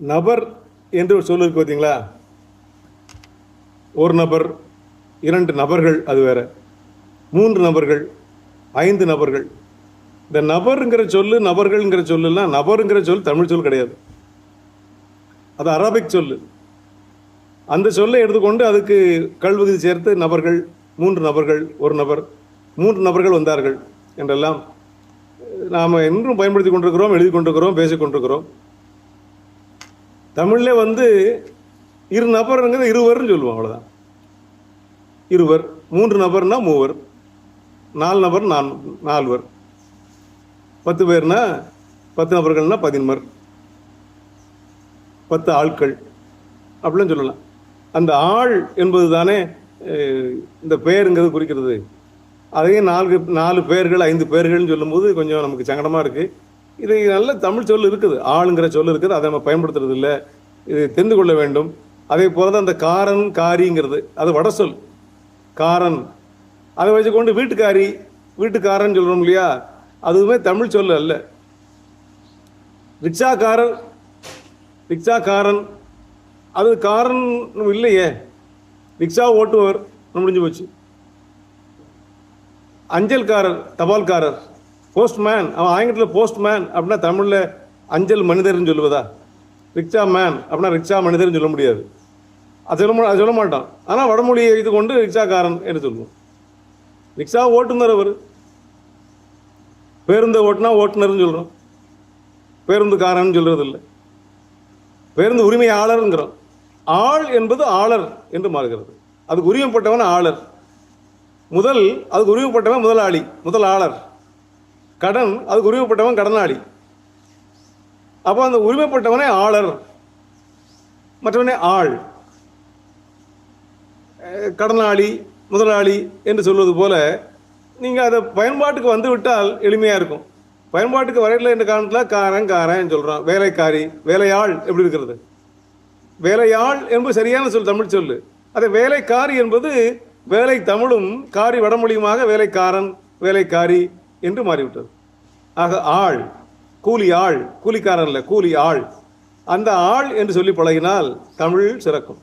நபர் என்று ஒரு சொல் இருக்கு பார்த்தீங்களா ஒரு நபர் இரண்டு நபர்கள் அது வேற. மூன்று நபர்கள் ஐந்து நபர்கள். இந்த நபருங்கிற சொல்லு நபர்கள்ங்கிற சொல்லுலாம் நபருங்கிற சொல் தமிழ் சொல் கிடையாது. அது அரபிக் சொல்லு. அந்த சொல்லை எடுத்துக்கொண்டு அதுக்கு கல்வகுதி சேர்த்து நபர்கள் மூன்று நபர்கள் ஒரு நபர் மூன்று நபர்கள் வந்தார்கள் என்றெல்லாம் நாம் இன்றும் பயன்படுத்தி கொண்டிருக்கிறோம் எழுதி கொண்டிருக்கிறோம் பேசிக் கொண்டிருக்கிறோம். தமிழில் வந்து இரு நபருங்கிறது இருவர்னு சொல்லுவோம் அவ்வளோதான் இருவர் மூன்று நபர்னா மூவர் நாலு நபர் நான் நால்வர். பத்து பேர்னா பத்து நபர்கள்னா பதின்மர். பத்து ஆட்கள் அப்படிலாம் சொல்லலாம். அந்த ஆள் என்பது தானே இந்த பெயருங்கிறது குறிக்கிறது. அதையும் நான்கு நாலு பேர்கள் ஐந்து பேர்கள்னு சொல்லும்போது கொஞ்சம் நமக்கு சங்கடமாக இருக்குது இது நல்ல தமிழ் சொல் இருக்குது. ஆளுங்கிற சொல் இருக்குது. அதை நம்ம பயன்படுத்துறது இல்லை இது தெரிந்து கொள்ள வேண்டும். அதே போல தான் அந்த காரன் காரிங்கிறது. அது வட சொல். காரன். அதை வச்சுக்கொண்டு வீட்டுக்காரி வீட்டுக்காரன் சொல்கிறோம் இல்லையா? அதுவுமே தமிழ் சொல் அல்ல. ரிக்ஷாக்காரர் ரிக்ஷாக்காரன். அது காரன் இல்லையே. ரிக்ஷா ஓட்டுவர் முடிஞ்சு போச்சு. அஞ்சல்காரர் தபால்காரர். போஸ்ட்மேன் அவன் ஆங்கிலத்தில் போஸ்ட்மேன் அப்படின்னா தமிழில் அஞ்சல் மனிதர்னு சொல்லுவதா? ரிக்ஷா மேன் அப்படின்னா ரிக்ஷா மனிதர்னு சொல்ல முடியாது. அது சொல்ல அது சொல்ல மாட்டான். ஆனால் வடமொழியை இது கொண்டு ரிக்ஷாக்காரன் என்று சொல்லுவோம் ரிக்ஷா ஓட்டுநர் அவர். பேருந்தை ஓட்டுனா ஓட்டுநர்னு சொல்கிறோம் பேருந்துக்காரன் சொல்கிறது இல்லை பேருந்து உரிமையாளருங்கிறோம். ஆள் என்பது ஆளர் என்று மாறுகிறது. அதுக்கு உரிமைப்பட்டவன் ஆளர். முதல் அதுக்கு உரிமைப்பட்டவன் முதலாளி முதலாளர். கடன் அதுக்கு உரிமைப்பட்டவன் கடனாளி. அப்போ அந்த உரிமைப்பட்டவனே ஆளர் மற்றவனே ஆள். கடனாளி முதலாளி என்று சொல்வது போல நீங்கள் அதை பயன்பாட்டுக்கு வந்து விட்டால் எளிமையாக இருக்கும். பயன்பாட்டுக்கு வரையில என்ற காரணத்தில் காரன் காரன் சொல்கிறோம் வேலைக்காரி வேலையாள் எப்படி இருக்கிறது? வேலையாள் என்பது சரியான சொல் தமிழ் சொல்லு. அதை வேலைக்காரி என்பது வேலை தமிழும் காரி வடமொழியுமாக வேலைக்காரன் வேலைக்காரி என்று மாறிவிட்டது. ஆக ஆள் கூலி ஆள் கூலிக்காரன் இல்லை கூலி ஆள். அந்த ஆள் என்று சொல்லி பழகினால் தமிழ் சிறக்கும்.